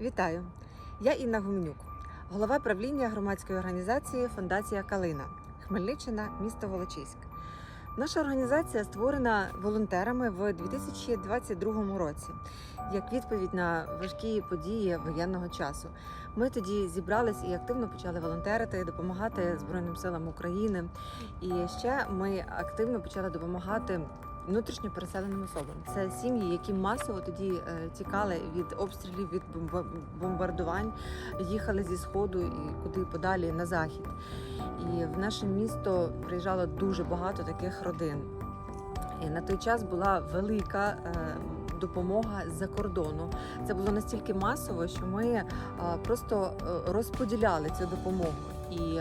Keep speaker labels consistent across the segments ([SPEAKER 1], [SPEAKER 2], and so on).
[SPEAKER 1] Вітаю! Я Інна Гуменюк, голова правління громадської організації Фундація Калина, Хмельниччина, місто Волочиськ. Наша організація створена волонтерами в 2022 році як відповідь на важкі події воєнного часу. Ми тоді зібрались і активно почали волонтерити, допомагати Збройним силам України. І ще ми активно почали допомагати внутрішньо переселеним особам. Це сім'ї, які масово тоді е, тікали від обстрілів, від бомбардувань, їхали зі сходу і куди подалі на захід. І в наше місто приїжджало дуже багато таких родин. І на той час була велика е, допомога з-за кордону. Це було настільки масово, що ми е, просто розподіляли цю допомогу. І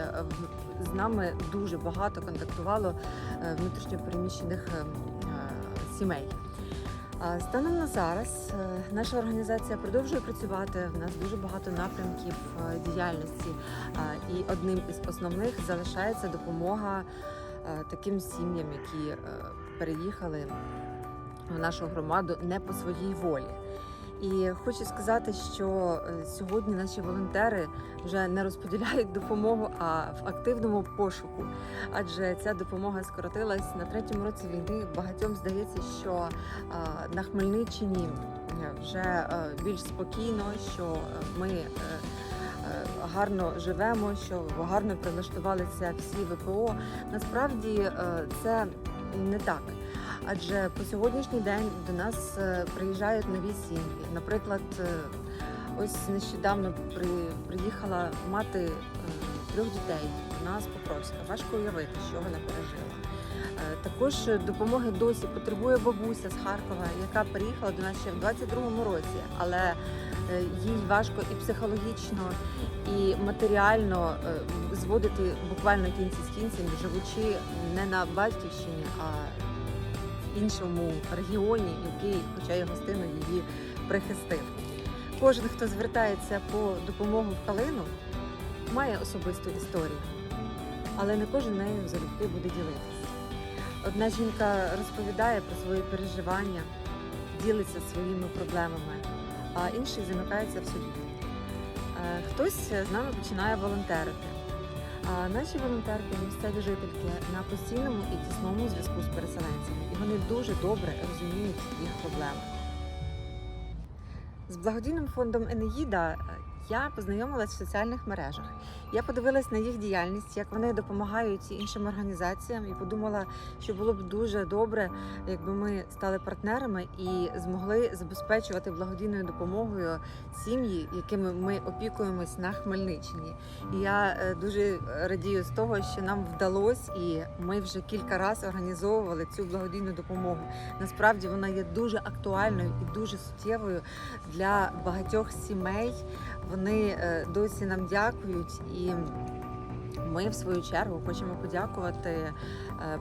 [SPEAKER 1] з нами дуже багато контактувало внутрішньопереміщених сімей. Станом на зараз е, наша організація продовжує працювати. В нас дуже багато напрямків е, діяльності, і одним із основних залишається допомога е, таким сім'ям, які переїхали в нашу громаду не по своїй волі. І хочу сказати, що е, сьогодні наші волонтери вже не розподіляють допомогу, а в активному пошуку. Адже ця допомога скоротилась на третьому році війни. Багатьом здається, що на Хмельниччині е, вже е, більш спокійно, що ми гарно живемо, що гарно прилаштувалися всі ВПО. Насправді це не так. Адже по сьогоднішній день до нас е, приїжджають нові сім'ї. Наприклад, е, ось нещодавно при, приїхала мати е, трьох дітей. Вона з Покровська. Важко уявити, що вона пережила. Також допомоги досі потребує бабуся з Харкова, яка приїхала до нас ще в 22-му році, але їй важко і психологічно, і матеріально зводити буквально кінці з кінцем, живучи не на батьківщині, а іншому регіоні, який, хоча й гостину її прихистив. Кожен, хто звертається по допомогу в Калину, має особисту історію, але не кожен нею залюбки буде ділитися. Одна жінка розповідає про свої переживання, ділиться своїми проблемами, а інший замикається в собі. Е, Хтось з нами починає волонтерити. А наші волонтерки місцеві жительки на постійному і тісному зв'язку з переселенцями, вони дуже добре розуміють їх проблеми. З благодійним фондом Енеїда я познайомилась в соціальних мережах. Я подивилась на їх діяльність, як вони допомагають іншим організаціям, і подумала, що було б дуже добре, якби ми стали партнерами і змогли забезпечувати благодійною допомогою сім'ї, якими ми опікуємось на Хмельниччині. І я е, дуже радію з того, що нам вдалося, і ми вже кілька разів організовували цю благодійну допомогу. Насправді вона є дуже актуальною і дуже суттєвою для багатьох сімей. Вони е, досі нам дякують і. Ми в свою чергу хочемо подякувати е,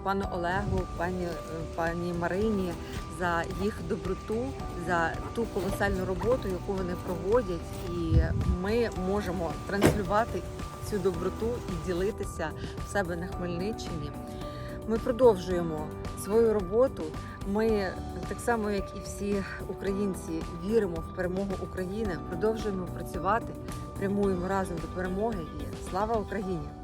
[SPEAKER 1] пану Олегу, пані, е, пані Марині за їх доброту, за ту колосальну роботу, яку вони проводять, і ми можемо транслювати цю доброту і ділитися в себе на Хмельниччині. Ми продовжуємо свою роботу. Ми так само, як і всі українці, віримо в перемогу України, продовжуємо працювати, прямуємо разом до перемоги. І слава Україні!